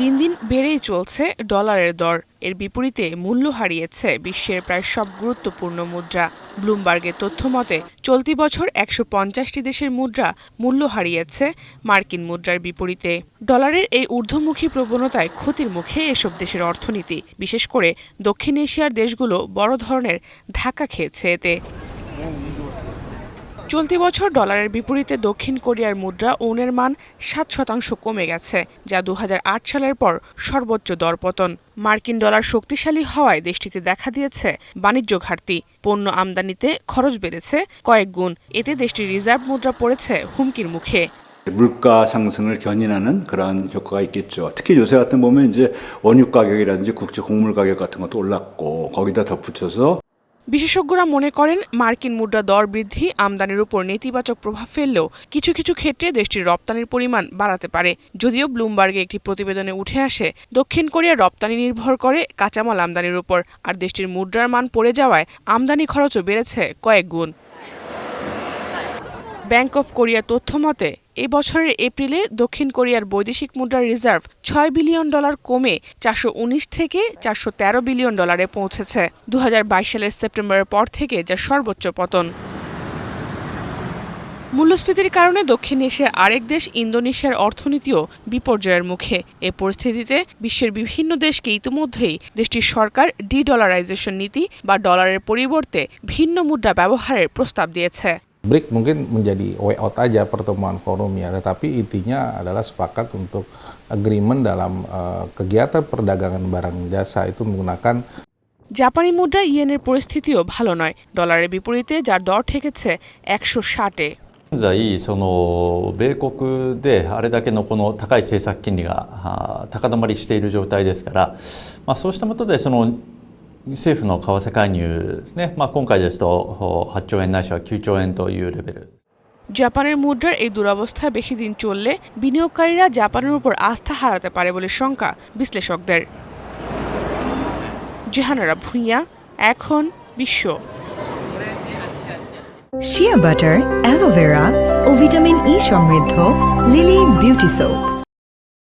দিন দিন বেড়েই চলছে ডলারের দর। এর বিপরীতে মূল্য হারিয়েছে বিশ্বের প্রায় সব গুরুত্বপূর্ণ মুদ্রা। ব্লুমবার্গের তথ্য মতে, চলতি বছর একশো পঞ্চাশটি দেশের মুদ্রা মূল্য হারিয়েছে মার্কিন মুদ্রার বিপরীতে। ডলারের এই ঊর্ধ্বমুখী প্রবণতায় ক্ষতির মুখে এসব দেশের অর্থনীতি, বিশেষ করে দক্ষিণ এশিয়ার দেশগুলো বড় ধরনের ধাক্কা খেয়েছে এতে। চলতি বছর ডলারের বিপরীতে দক্ষিণ কোরিয়ার মুদ্রা ওনের মান সাত শতাংশ কমে গেছে যা দু সালের পর সর্বোচ্চ দরপতন মার্কিন ডলার শক্তিশালী হওয়ায় দেশটিতে দেখা দিয়েছে বাণিজ্য ঘাটতি পণ্য আমদানিতে খরচ বেড়েছে কয়েক গুণ এতে দেশটির রিজার্ভ মুদ্রা পড়েছে হুমকির মুখে 물가 상승을 견인하는 그러한 효과가 있겠죠. 특히 요새 같은 보면 이제 원유 가격이라든지 국제 곡물 가격 같은 것도 올랐고 거기다 덧붙여서 বিশেষজ্ঞরা মনে করেন মার্কিন মুদ্রা দর বৃদ্ধি আমদানির উপর নেতিবাচক প্রভাব ফেললেও কিছু কিছু ক্ষেত্রে দেশটির রপ্তানির পরিমাণ বাড়াতে পারে। যদিও ব্লুমবার্গে একটি প্রতিবেদনে উঠে আসে, দক্ষিণ কোরিয়া রপ্তানি নির্ভর করে কাঁচামাল আমদানির উপর, আর দেশটির মুদ্রার মান পড়ে যাওয়ায় আমদানি খরচও বেড়েছে কয়েক গুণ। ব্যাংক অফ কোরিয়ার তথ্য মতে এই বছরের এপ্রিলে দক্ষিণ কোরিয়ার বৈদেশিক মুদ্রার রিজার্ভ ছয় বিলিয়ন ডলার কমে চারশো উনিশ থেকে চারশো তেরো বিলিয়ন ডলারে পৌঁছেছে। দু হাজার বাইশ সালের সেপ্টেম্বরের পর থেকে যা সর্বোচ্চ পতন। মূল্যস্ফীতির কারণে দক্ষিণ এশিয়ার আরেক দেশ ইন্দোনেশিয়ার অর্থনীতিও বিপর্যয়ের মুখে। এ পরিস্থিতিতে বিশ্বের বিভিন্ন দেশকে ইতিমধ্যেই দেশটির সরকার ডি ডলারাইজেশন নীতি বা ডলারের পরিবর্তে ভিন্ন মুদ্রা ব্যবহারের প্রস্তাব দিয়েছে। BRIC mungkin menjadi way out aja pertemuan forum ya, tetapi intinya adalah sepakat untuk agreement dalam eh, kegiatan perdagangan barang jasa itu menggunakan জাপানি মুদ্রা ইয়েনের পরিস্থিতিও ভালো নয় ডলারের বিপরীতে যার দর ঠেকেছে একশো ষাটে 現在その米国であれだけのこの高い政策金利があ高止まりしている状態ですから、まあ、そうしたことでその 政府の為替介入ですね、まあ、今回ですとお8兆円ないしは9兆円というレベル জাপানের মুদ্রার এই দুরবস্থা বেশি দিন চললে বিনিয়োগকারীরা জাপানের উপর আস্থা হারাতে পারে বলে শঙ্কা বিশ্লেষকদের জেহানারা ভুঁইয়া এখন বিশ্ব শিয়া বাটার অ্যালোভেরা ও ভিটামিন ই সমৃদ্ধ লিলি বিউটি সোপ